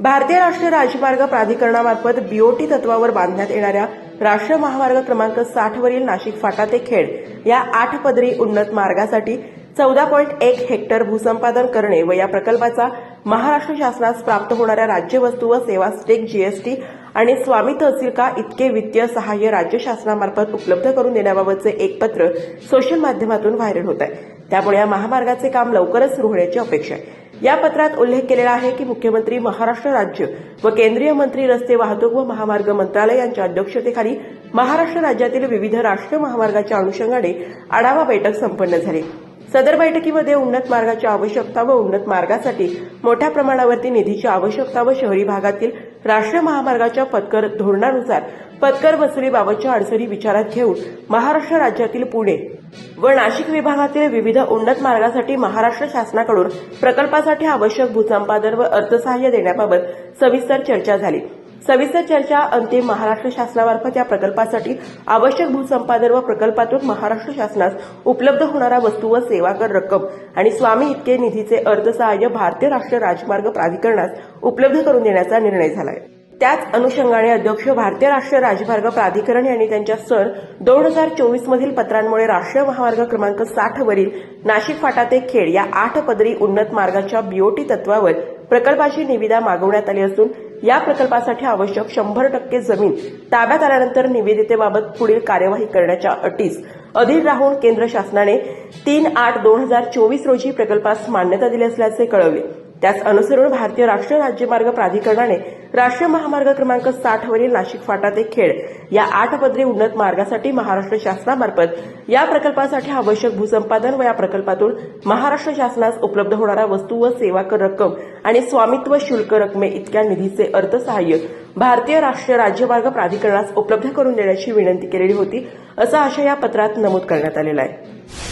भारतीय राष्ट्रीय राजमार्ग प्राधिकरणामार्फत बीओटी तत्वावर बांधण्यात येणाऱ्या राष्ट्रीय महामार्ग क्रमांक साठ वरील नाशिक फाटा ते खेड या आठ पदरी उन्नत मार्गासाठी चौदा पॉईंट एक हेक्टर भूसंपादन करणे व या प्रकल्पाचा महाराष्ट्र शासनास प्राप्त होणाऱ्या राज्य वस्तू व सेवा स्टेक जीएसटी आणि स्वामी तहसील का इतके वित्तीय सहाय्य राज्य शासनामार्फत उपलब्ध करून देण्याबाबतचे एक पत्र सोशल माध्यमातून व्हायरल होत आहे. त्यामुळे या महामार्गाचे काम लवकरच सुरू होण्याची अपेक्षा आहे. या पत्रात उल्लेख केलेला आहे की मुख्यमंत्री महाराष्ट्र राज्य व केंद्रीय मंत्री रस्ते वाहतूक व महामार्ग मंत्रालय यांच्या अध्यक्षतेखाली महाराष्ट्र राज्यातील विविध राष्ट्रीय महामार्गाच्या अनुषंगाने आढावा बैठक संपन्न झाली. सदर बैठकीमध्ये उन्नत मार्गाची आवश्यकता व उन्नत मार्गासाठी मोठ्या प्रमाणावरती निधीची आवश्यकता व शहरी भागातील राष्ट्रीय महामार्गाच्या पत्कर धोरणानुसार पत्कर वसुलीबाबतच्या अडचणी विचारात घेऊन महाराष्ट्र राज्यातील पुणे व नाशिक विभागातील विविध उन्नत मार्गासाठी महाराष्ट्र शासनाकडून प्रकल्पासाठी आवश्यक भूसंपादन व अर्थसहाय्य देण्याबाबत सविस्तर चर्चा झाली. सविस्तर चर्चा अंतिम महाराष्ट्र शासनामार्फत या प्रकल्पासाठी आवश्यक भूसंपादन व प्रकल्पातून महाराष्ट्र शासनास उपलब्ध होणारा वस्तू व सेवा कर रक्कम आणि स्वामी इतके निधीचे अर्थसहाय्य भारतीय राष्ट्रीय राजमार्ग प्राधिकरणास उपलब्ध करून देण्याचा निर्णय झालाय. त्याच अनुषंगाने अध्यक्ष भारतीय राष्ट्रीय राजमार्ग प्राधिकरण यांनी त्यांच्या सन दोन हजार चोवीस मधील पत्रांमुळे राष्ट्रीय महामार्ग क्रमांक साठ वरील नाशिक फाटा ते खेड या आठ पदरी उन्नत मार्गाच्या बीओटी तत्वावर प्रकल्पाची निविदा मागवण्यात आली असून या प्रकल्पासाठी आवश्यक शंभर टक्के जमीन ताब्यात आल्यानंतर निवेदितेबाबत पुढील कार्यवाही करण्याच्या अटीस अधीर राहून केंद्र शासनाने तीन आठ दोन हजार चोवीस रोजी प्रकल्पास मान्यता दिली असल्याचे कळवले. त्यास अनुसरून भारतीय राष्ट्रीय राज्यमार्ग प्राधिकरणाने राष्ट्रीय महामार्ग क्रमांक साठवरील नाशिक फाटा ते खेड या आठ पदरी उन्नत मार्गासाठी महाराष्ट्र शासनामार्फत या प्रकल्पासाठी आवश्यक भूसंपादन व या प्रकल्पातून महाराष्ट्र शासनास उपलब्ध होणारा वस्तू व सेवा कर रक्कम आणि स्वामित्व शुल्क रकमे इतक्या निधीचे अर्थसहाय्य भारतीय राष्ट्रीय राज्यमार्ग प्राधिकरणास उपलब्ध करून देण्याची विनंती केलेली होती असं आशय या पत्रात नमूद करण्यात आलेला आहे.